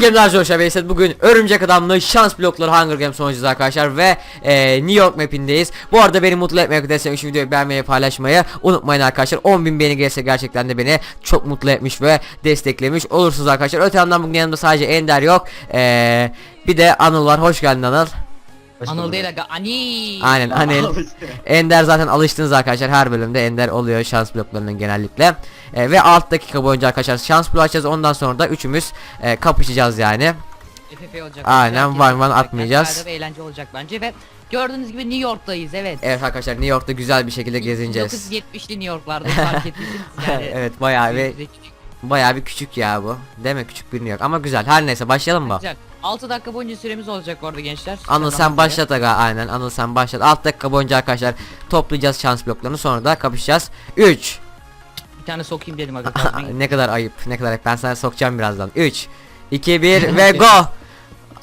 Game'ler Joshua Beyset bugün Örümcek Adam'la şans blokları Hunger Games oynayacağız arkadaşlar ve e, New York mapindeyiz. Bu arada beni mutlu etmek destek şu videoyu beğenmeyi paylaşmayı unutmayın arkadaşlar. 10.000 beğeni gelirse gerçekten de beni çok mutlu etmiş ve desteklemiş olursunuz arkadaşlar. Öte yandan bugün yanımda sadece Ender yok. E, bir de Anıl var. Hoş geldin Anıl. Anıl değil aga ani. Aynen Anıl. Ender zaten alıştınız arkadaşlar her bölümde Ender oluyor şans bloklarının genellikle. E, ve 6 dakika boyunca arkadaşlar şans bloğu açacağız ondan sonra da üçümüz e, kapışacağız yani. FF olacak. Aynen, Herkes one one olacak. atmayacağız. Bir eğlence olacak bence ve gördüğünüz gibi New York'tayız evet. Evet arkadaşlar New York'ta güzel bir şekilde gezineceğiz. 1970'li New York'larda fark etmişsiniz yani. evet bayağı bir küçük. bayağı bir küçük ya bu. Değil mi? Küçük bir New York ama güzel. Her neyse başlayalım mı? Güzel. 6 dakika boyunca süremiz olacak orada gençler. Anıl sen başlat aga aynen. Anıl sen başlat. 6 dakika boyunca arkadaşlar toplayacağız şans bloklarını sonra da kapışacağız. 3 Bir tane sokayım dedim aga. ne kadar ayıp ne kadar ayıp. Ben sana sokacağım birazdan. 3 2 1 ve go.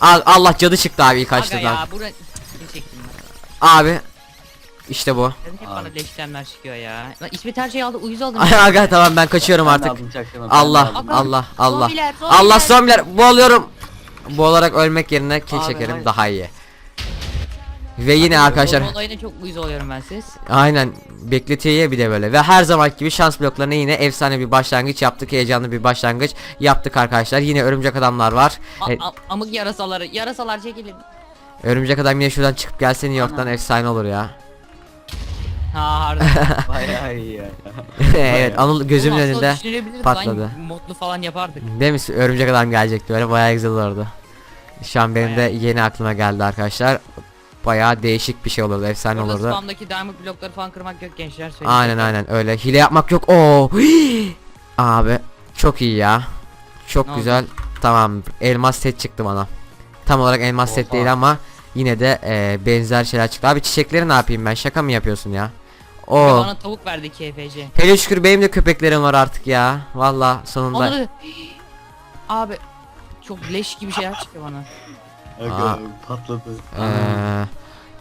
Al, Allah cadı çıktı abi ilk Aga açtığından. ya bura... Kim çektim ben? Abi işte bu. Dedim hep bana leşlemler çıkıyor ya. Lan İsmet her şeyi aldı uyuz aldım. Ay aga tamam ben kaçıyorum artık. Allah aldım. Allah Allah. Zombiler, zombiler. Allah zombiler. boğuluyorum Boğularak ölmek yerine kil Abi, hayır. daha iyi Ve yine arkadaşlar Zombi olayına çok uyuz oluyorum ben siz. Aynen bekletiyor bir de böyle ve her zaman gibi şans bloklarına yine efsane bir başlangıç yaptık heyecanlı bir başlangıç yaptık arkadaşlar yine örümcek adamlar var A- E, amık yarasaları, yarasalar çekilin. örümcek adam yine şuradan çıkıp gelse New York'tan efsane olur ya Ha harbiden. Bayağı iyi ya. evet Anıl gözümün Oğlum aslında önünde düşünebiliriz, patladı. Modlu falan yapardık. değil mi örümcek adam gelecekti böyle bayağı güzel olurdu şu an benim de Bayağı. yeni aklıma geldi arkadaşlar bayağı değişik bir şey olurdu efsane Orada olurdu spamdaki diamond blokları falan kırmak yok gençler. söyleyeyim. Aynen aynen öyle. Hile yapmak yok. Oo. Abi çok iyi ya. Çok Ne güzel. Tamam. Elmas set çıktı bana. Tam olarak elmas set Oha. değil ama yine de e, benzer şeyler çıktı. Abi çiçekleri ne yapayım ben? Şaka mı yapıyorsun ya? Ve Oo. Bana tavuk verdi KFC. Hele şükür benim de köpeklerim var artık ya. Valla sonunda. Onları... Abi çok leş gibi şeyler çıktı bana. Aga Aa. patladı. Ee,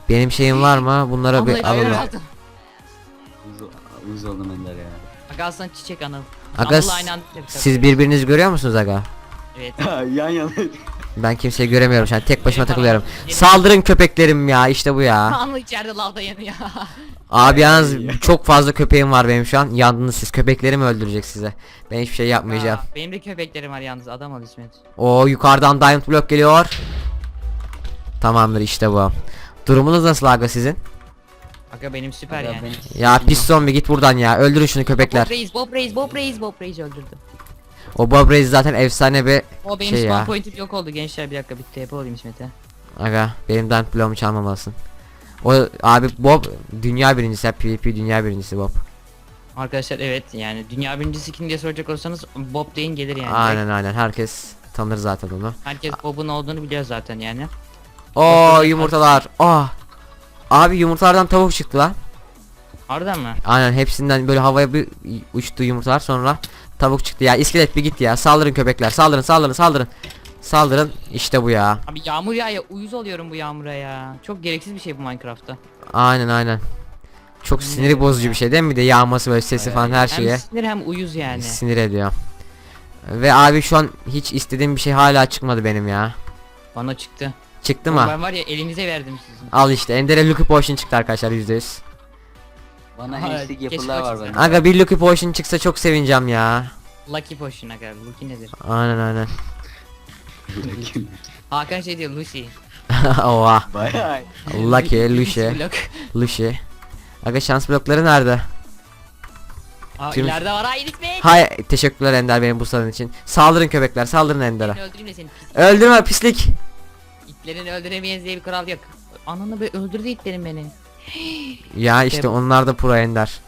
benim şeyim var mı? Bunları Vallahi bir alalım. Uz- oldum Ender ya. Aga alsan çiçek anıl. Aga Anıl'la aynı anda siz birbirinizi görüyor musunuz aga? Evet. Yan yana. Ben kimseyi göremiyorum şu an. Tek başıma takılıyorum. Saldırın köpeklerim ya. işte bu ya. Anıl içeride lavda yanıyor. Abi yalnız çok fazla köpeğim var benim şu an. Yandınız siz. Köpeklerimi öldürecek size. Ben hiçbir şey yapmayacağım. Aa, benim de köpeklerim var yalnız adam ol İsmet. O yukarıdan diamond block geliyor. Tamamdır işte bu. Durumunuz nasıl aga sizin? Aga benim süper Aga yani. benim- Ya pis zombi git buradan ya. Öldürün şunu köpekler. Bob Reis, Bob Reis, Bob Reis, Bob Reis öldürdü. O Bob Reis zaten efsane bir O benim şey spawn ya. point'im yok oldu gençler bir dakika bir TP olayım İsmet'e. Aga benim diamond block'umu çalmamalısın. O abi Bob dünya birincisi. PvP dünya birincisi Bob. Arkadaşlar evet yani dünya birincisi kim diye soracak olursanız Bob deyin gelir yani. Aynen aynen herkes tanır zaten onu. Herkes Bob'un olduğunu biliyor zaten yani. Oo yumurtalar. Ah. Abi yumurtalardan tavuk çıktı lan. Harbiden mi? Aynen hepsinden böyle havaya bir uçtu yumurtalar sonra tavuk çıktı ya iskelet bir git ya. Saldırın köpekler saldırın saldırın saldırın. Saldırın işte bu ya. Abi yağmur ya ya uyuz oluyorum bu yağmura ya. Çok gereksiz bir şey bu Minecraft'ta. aynen aynen. Çok siniri bozucu bir şey değil mi? Bir de yağması böyle sesi falan her şeye. Hem sinir hem uyuz yani. sinir ediyor. Ve abi şu an hiç istediğim bir şey hala çıkmadı benim ya. Bana çıktı. çıktı mı? Ben var ya elinize verdim sizin. al işte Ender'e Lucky Potion çıktı arkadaşlar %100 Bana Ha, hashtag keşke yapılar var açılsa. bende. aga bir Lucky Potion çıksa çok sevineceğim ya Lucky Potion aga. Lucky nedir? aynen aynen Hakan şey diyor Lucy. oha Bayağı. Lucky Lucy Blok. Lucy aga şans blokları nerede Aa Kim- ileride var hayır İsmet. Hay teşekkürler Ender benim bu sanın için. Saldırın köpekler, saldırın Ender'e. Seni öldüreyim de seni. pis- Öldürme pislik. İtlerini öldüremeyiz diye bir kural yok. Ananı be öldürdü itlerin beni. Ya işte onlar da pro Ender.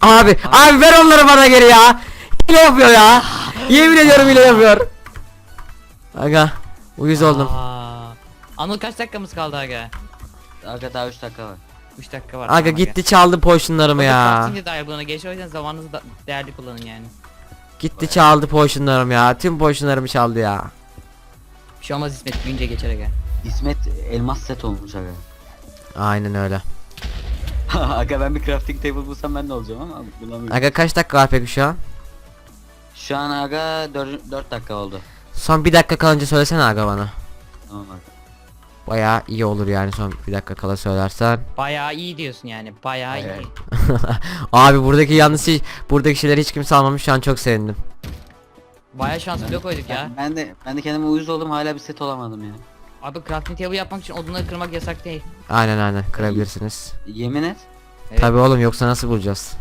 Abi, abi ver onları bana geri ya. Hile yapıyor ya. Yemin ediyorum hile yapıyor. Aga, uyuz oldum. Aa. Anıl kaç dakikamız kaldı aga? Aga daha 3 dakika var. 3 dakika var. Aga gitti çaldı potionlarımı ya. Şimdi dair buna geç o yüzden zamanınızı da değerli kullanın yani. Gitti çaldı potionlarımı ya. Tüm potionlarımı çaldı ya. Bir şey olmaz İsmet büyünce geçer aga. İsmet elmas set olmuş aga. Aynen öyle. aga ben bir crafting table bulsam ben de olacağım ama bulamıyorum. Aga kaç dakika var peki şu an? Şu an aga 4, 4 dakika oldu. Son bir dakika kalınca söylesene aga bana. Tamam aga. Baya iyi olur yani son bir dakika kala söylersen. Bayağı iyi diyorsun yani. Bayağı Bayağı iyi. Abi buradaki yalnız hiç, buradaki şeyleri hiç kimse almamış şu an çok sevindim. Bayağı şans blok koyduk ya. Ben, ben de ben de kendime uyuz oldum hala bir set olamadım ya. Abi crafting table yapmak için odunları kırmak yasak değil. Aynen aynen kırabilirsiniz. Yemin et. Evet. Tabi oğlum yoksa nasıl bulacağız?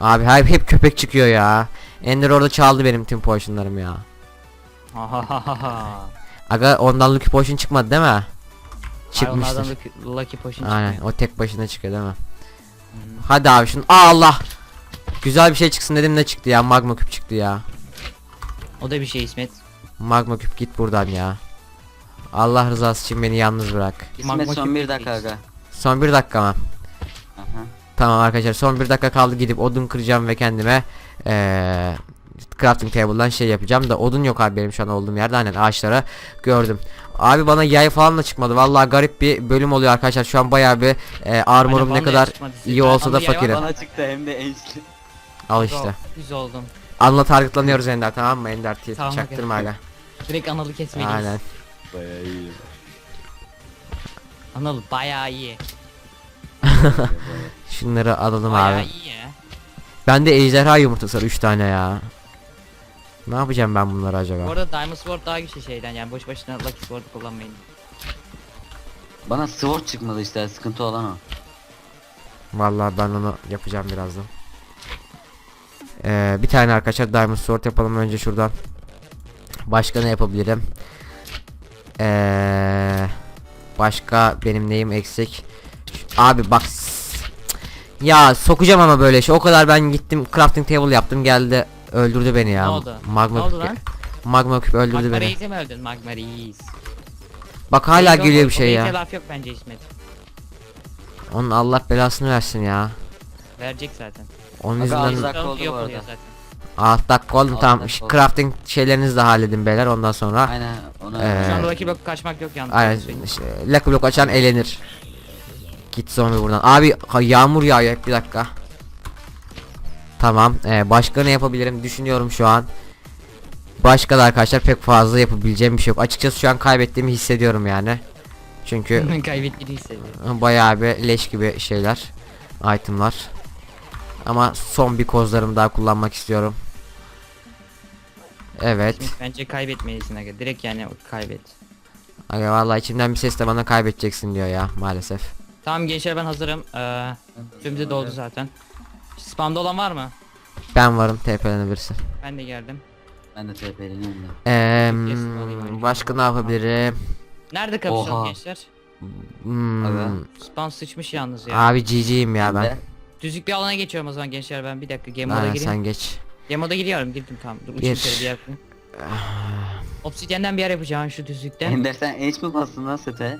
Abi hep, hep köpek çıkıyor ya. Ender orada çaldı benim tüm potionlarım ya. Aga ondan Lucky Potion çıkmadı değil mi? Çıkmıştır. Onlardan lucky, lucky potion Aynen çıkmıyor. o tek başına çıkıyor değil mi? Hadi abi şunu Aa, Allah. Güzel bir şey çıksın dedim ne çıktı ya magma küp çıktı ya. O da bir şey İsmet. Magma küp git buradan ya. Allah rızası için beni yalnız bırak. İsmet Magma son bir dakika aga. Son bir dakika mı? Aha. Tamam arkadaşlar son bir dakika kaldı gidip odun kıracağım ve kendime eee crafting table'dan şey yapacağım da odun yok abi benim şu an olduğum yerde aynen ağaçlara gördüm. Abi bana yay falan da çıkmadı. Vallahi garip bir bölüm oluyor arkadaşlar. Şu an bayağı bir eee, armorum Aynen, ne bana kadar iyi olsa da anlı yay fakirim. Bana çıktı hem de ençli. Al işte. Yüz oldum. Anla targetlanıyoruz Ender tamam mı Ender Tamam, çaktırma hala. Direkt analı kesmeliyiz. Aynen. Bayağı iyi. Anıl bayağı iyi. Şunları alalım Bayağı abi. iyi ya. Bende ejderha yumurtası var 3 tane ya. Ne yapacağım ben bunları Bu acaba? arada Diamond Sword daha güçlü şeyden yani boş başına Lucky Sword kullanmayın. Bana sword çıkmadı işte sıkıntı olan o. Vallahi ben onu yapacağım birazdan. Ee, bir tane arkadaşlar Diamond Sword yapalım önce şuradan. Başka ne yapabilirim? Ee, başka benim neyim eksik? Abi bak. Ya sokacağım ama böyle şey. O kadar ben gittim crafting table yaptım geldi öldürdü beni ya. Ne oldu? Magma Ne oldu küp- lan? Magma küp öldürdü Magma beni. Reis'e mi öldün? Magma Reis. Bak hala Reis geliyor olma- bir şey ya. laf yok bence İsmet. Onun Allah belasını versin ya. Verecek zaten. Onun Aga, yüzünden Yok oldu bu oluyor arada. zaten. 6 dakika oldu Altı tamam. dakika Ş- oldu. Crafting şeylerinizi de halledin beyler ondan sonra. Aynen ona. Ee, Şu an Block kaçmak yok yalnız. Aynen. İşte, Lucky block açan elenir. Git zombi buradan. Abi ha, yağmur yağıyor bir dakika. Tamam. Ee, başka ne yapabilirim düşünüyorum şu an. Başka da arkadaşlar pek fazla yapabileceğim bir şey yok. Açıkçası şu an kaybettiğimi hissediyorum yani. Çünkü Kaybettiğini hissediyorum. bayağı bir leş gibi şeyler. Itemlar. Ama son bir kozlarımı daha kullanmak istiyorum. Evet. İsmet, Bence kaybetmelisin aga. Direkt yani kaybet. Aga vallahi içimden bir ses de bana kaybedeceksin diyor ya maalesef. Tamam gençler ben hazırım. Ee, tümde doldu zaten. Spamda olan var mı? Ben varım TP'lenebilirsin. Ben de geldim. Ben de TP'leniyorum da. Eee başka ne yapabilirim? Nerede kapışalım Oha. gençler? Hmm, Aga. Spam sıçmış yalnız ya. abi GG'yim ya ben. Düzlük bir alana geçiyorum o zaman gençler ben bir dakika game Aynen gireyim. sen geç. Game moda gidiyorum girdim tamam dur Gir. uçayım şöyle bir yer yapayım. Obsidyenden bir yer yapacağım şu düzlükte. Ender sen enç mi bastın lan sete?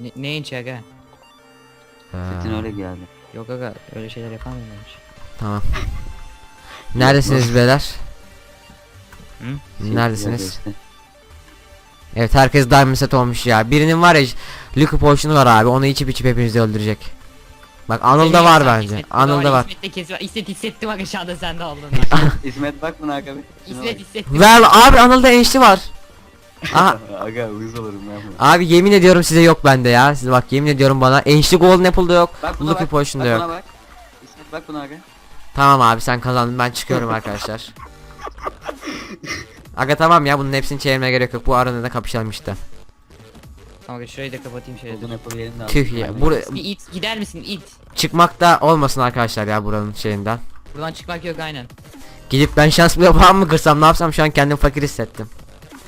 ne, ne inç aga? Setin öyle geldi. Yok aga öyle şeyler ben hiç. tamam. Neredesiniz beyler? Hı? Şey Neredesiniz? işte. Evet herkes diamond set olmuş ya. Birinin var ya Lucky Potion'u var abi. Onu içip içip hepinizi öldürecek. Bak Anıl'da var bence. Anıl'da var. İsmet'te kesin var. İsmet hissetti bak aşağıda sende olduğunu. İsmet bak buna. Şuna İsmet hissetti. Ver abi Anıl'da enişli var. Aha, Aga uyuz olurum ben buna. abi yemin ediyorum size yok bende ya. Size bak yemin ediyorum bana enişli golden apple'da yok. Bak buna Lucky bak. Potion'da bak yok. Buna bak. İsmet bak buna aga. Tamam abi sen kazandın ben çıkıyorum arkadaşlar. Aga tamam ya bunun hepsini çevirmeye gerek yok. Bu arada kapışalım işte. Tamam aga şurayı da kapatayım şöyle. Odun yapabilirim de. Tüh ya. Bur Bir it gider misin it? çıkmakta olmasın arkadaşlar ya buranın şeyinden. Buradan çıkmak yok aynen. Gidip ben şans bile falan mı kırsam ne yapsam şu an kendimi fakir hissettim.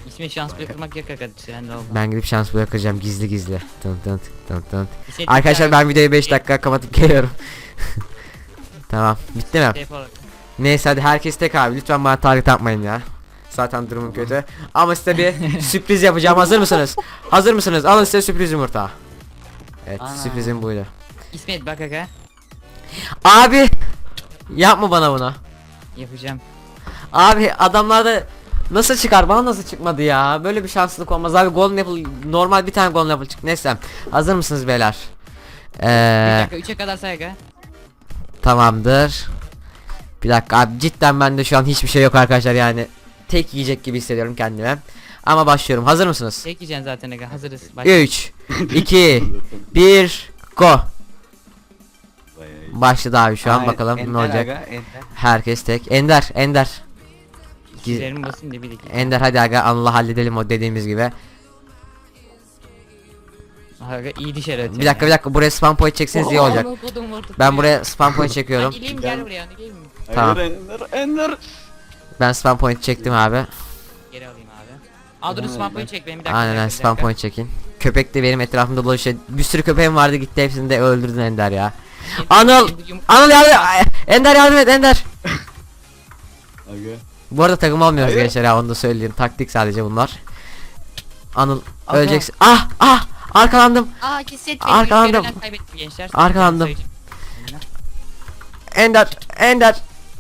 İsmet şans bile kırmak yok olma. Ben gidip şans bile kıracağım gizli gizli. Tın tın tın tın. İsmet Arkadaşlar ben videoyu 5 dakika kapatıp geliyorum. tamam bitti mi? şey yapalım. Neyse hadi herkes tek abi lütfen bana target atmayın ya. Zaten durumum kötü. Ama size bir sürpriz yapacağım. Hazır mısınız? Hazır mısınız? Alın size sürpriz yumurta. Evet Ana. sürprizim buydu. İsmet bak aga. Abi yapma bana bunu. Yapacağım. Abi adamlarda nasıl çıkar bana nasıl çıkmadı ya böyle bir şanslılık olmaz abi golden apple normal bir tane golden apple çıktı neyse hazır mısınız beyler Bir Ee, dakika 3'e kadar say aga. tamamdır bir dakika abi cidden bende şu an hiçbir şey yok arkadaşlar yani tek yiyecek gibi hissediyorum kendime. Ama başlıyorum. Hazır mısınız? Tek yiyeceksin zaten aga hazırız. Bak. 3 2 1 Go. Başladı abi şu an Aa, bakalım Ender ne olacak. aga, Ender. Herkes tek. Ender, Ender. Sizlerin basın da bir dakika. Ender hadi aga Allah halledelim o dediğimiz gibi. Aga iyi dışarı atıyor. Bir dakika bir dakika buraya spam point çekseniz iyi olacak. Ben buraya spam point çekiyorum. Ben geleyim gel buraya geleyim mi? Tamam. Hayır, Ender, Ender. Ben spam point çektim abi. Geri alayım abi. Aa dur spam point çek benim bir dakika. Aynen spam point çekin. Köpek de benim etrafımda dolaşıyor. Bir sürü köpeğim vardı gitti hepsini de öldürdün Ender ya. Anıl! Anıl yardım Ender yardım et Ender! Aga. Bu arada takım olmuyoruz Hayır. gençler ya onu da söyleyeyim. Taktik sadece bunlar. Anıl Aga. öleceksin. Ah ah! Arkalandım. Aa keset Arkalandım. Arkalandım. Ender, Ender,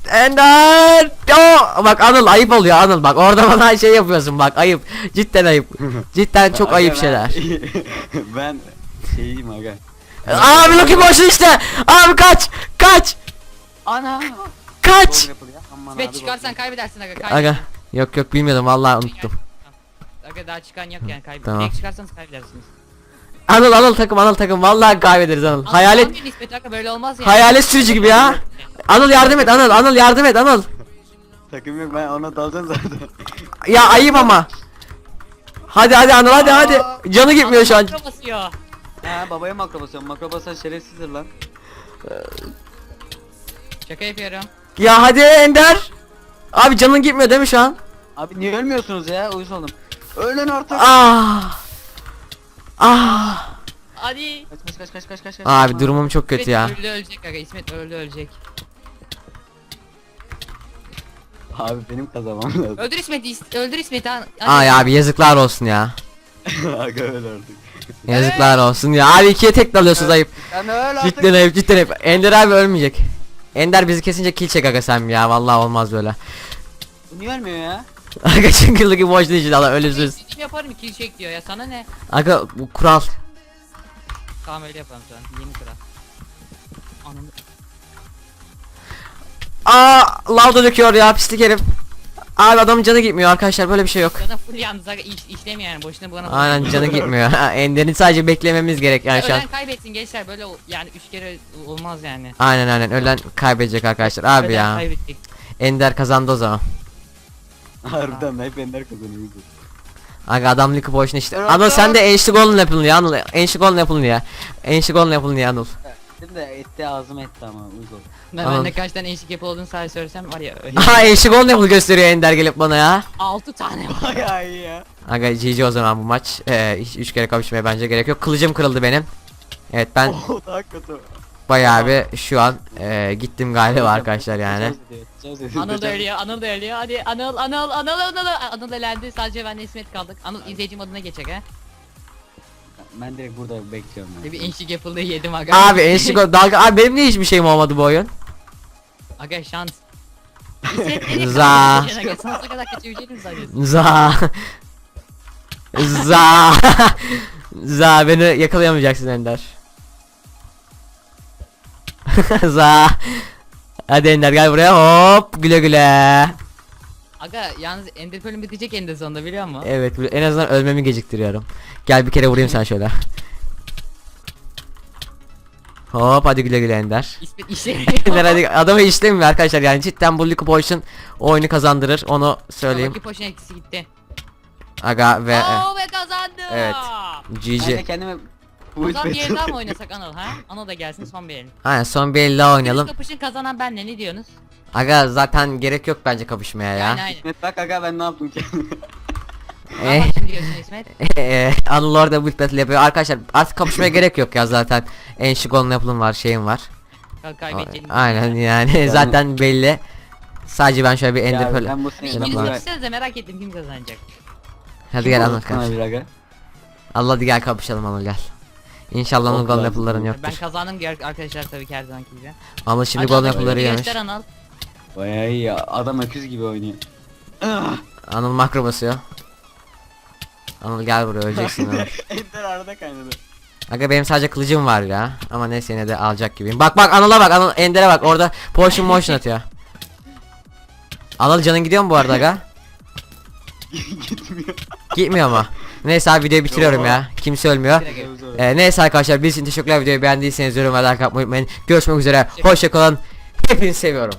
Ender. Oo, bak Anıl ayıp oluyor Anıl bak orada bana şey yapıyorsun bak ayıp. Cidden ayıp. Cidden çok Aga, ayıp ben- şeyler. ben şeyim aga. Abi Lucky boşun işte. Abi kaç, kaç, Ana. kaç. Abi, çıkarsan kaybedersin aga. kaybedersin. Aga yok yok bilmiyordum vallahi unuttum. Aga daha çıkan yok yani kaybedersiniz. Tamam. Direkt çıkarsanız kaybedersiniz. Anıl Anıl takım Anıl takım vallahi kaybederiz Anıl. Hayalet bir İsmet aga böyle olmaz ya. hayalet sürücü gibi ya. Anıl yardım et Anıl Anıl yardım et Anıl. Takım yok ben ona dalacağım zaten. Ya ayıp ama. Hadi hadi Anıl hadi hadi. Canı gitmiyor şu an. Makro basıyor. ha babaya makro basıyorum. Makro basan şerefsizdir lan. Şaka yapıyorum. Ya hadi Ender. Abi canın gitmiyor değil mi şu an? Abi niye ölmüyorsunuz ya? Uyuz oldum. Ölün artık. Ah. Ah. Hadi. Kaç kaç kaç kaç kaç kaç. Abi durumum çok kötü İsmet ya. öldü ölecek aga. İsmet öldü ölecek. Abi benim kazanmam lazım. Öldür İsmet'i. is- Öldür İsmet'i. ha- hadi. Ay abi yazıklar olsun ya. Aga öl artık. Yazıklar olsun ya. Abi ikiye tek dalıyorsunuz ayıp. Sen öl artık. Cidden ayıp cidden ayıp. Ender abi ölmeyecek. Ender bizi kesince kill çek aga sen ya. Vallahi olmaz böyle. Bu niye ölmüyor ya? Aga çünkü Lucky boş değil Allah ölürsüz. İstediğimi yaparım kill çek diyor ya sana ne? Aga bu kural. Tamam öyle yapalım sonra. Yeni kural. Ananı. Aa lavda döküyor ya pislik herif. Abi adamın canı gitmiyor arkadaşlar böyle bir şey yok. Sana full yalnız iş, işlemiyor yani boşuna bana. Aynen canı gitmiyor. Ender'in sadece beklememiz gerek yani şu an. Ölen kaybetsin gençler böyle yani üç kere olmaz yani. Aynen aynen ölen kaybedecek arkadaşlar. Abi Ölen ya. kaybedecek. Ender kazandı o zaman. Harbiden hep Ender kazanıyor. Aga adam Lucky boşuna işte. Anıl sen de enşli golün yapılın ya Anıl. Enşli golün yapılın ya. Enşli golün yapılın ya Anıl. Dedim de etti ağzım etti ama uyuz oldum. Ben, Tamam. ben de kaç tane eşlik yapı olduğunu sadece söylesem var ya. Aha enşli golün yapılı gösteriyor Ender gelip bana ya. 6 tane var. Bayağı iyi ya. Aga GG o zaman bu maç. Ee, hiç üç kere kapışmaya bence gerek yok. Kılıcım kırıldı benim. Evet ben Oh daha kötü. bayağı bir şu an e, gittim galiba arkadaşlar yani. Anıl da ölüyor, Anıl da ölüyor. Hadi Anıl, Anıl, Anıl, Anıl, Anıl elendi. Sadece ben de İsmet kaldık. Anıl izleyicim adına geçecek ha. Ben direkt burada bekliyorum ya. Bir enşik yapıldığı yedim aga. Abi enşli gol dalga. Abi benim niye hiçbir şeyim olmadı bu oyun? Aga şans. Za. Sonsuza kadar kaçabileceğini mi zannediyorsun? Za. Za. Za beni yakalayamayacaksın Ender. Za. Hadi Ender gel buraya hop güle güle. Aga yalnız Ender Pearl'ün bitecek en de sonunda biliyor musun? Evet en azından ölmemi geciktiriyorum. Gel bir kere vurayım sana şöyle. Hop hadi güle güle Ender. İsmet işlemiyor. Hadi adamı işlemiyor arkadaşlar yani cidden bu of Legends oyunu kazandırır onu söyleyeyim. Lucky Potion etkisi gitti. Aga ve Oo ve kazandı. Evet. Ben de GG. kendime O zaman bir el daha mı oynasak Anıl ha? Anıl da gelsin son bir el. Aynen son bir el daha oynayalım. Oynayalım. kapışın kazanan benle ne diyorsunuz? Aga zaten gerek yok bence kapışmaya ya. Aynen aynen. İsmet bak aga ben ne yaptım ki? Eh, yapalım şimdi diyorsun İsmet? eh, Anıl orada build battle yapıyor. Arkadaşlar artık kapışmaya gerek yok ya zaten. En şık onun yapılım var şeyim var. Ka- Kaybedeceğiniz. Aynen yani zaten belli. Sadece ben şöyle bir ender pearl. ben bu sene Şuna İngiliz bak. kapışsanıza merak ettim kim kazanacak. Hadi gel Anıl kapış. bir aga. Allah hadi gel kapışalım Anıl gel. İnşallah Anıl Çok golden lazım. apple'ların Ben yoktur. kazandım diğer arkadaşlar tabii ki her zamanki gibi. Anıl şimdi Hadi golden Anıl, apple'ları yemiş. Anıl. Bayağı iyi ya. Adam öküz gibi oynuyor. Ah! Anıl makro basıyor. Anıl gel buraya öleceksin Anıl. Ender arada kaynadı. Aga benim sadece kılıcım var ya. Ama neyse yine de alacak gibiyim. Bak bak Anıl'a bak Anıl Ender'e bak orada potion motion atıyor. Anıl canın gidiyor mu bu arada aga? Gitmiyor. Gitmiyor ama. Neyse abi videoyu bitiriyorum Yo. ya. Kimse ölmüyor. Ee, neyse arkadaşlar biz için teşekkürler videoyu beğendiyseniz yorum ve like atmayı unutmayın. Görüşmek üzere. Hoşçakalın. Hepinizi seviyorum.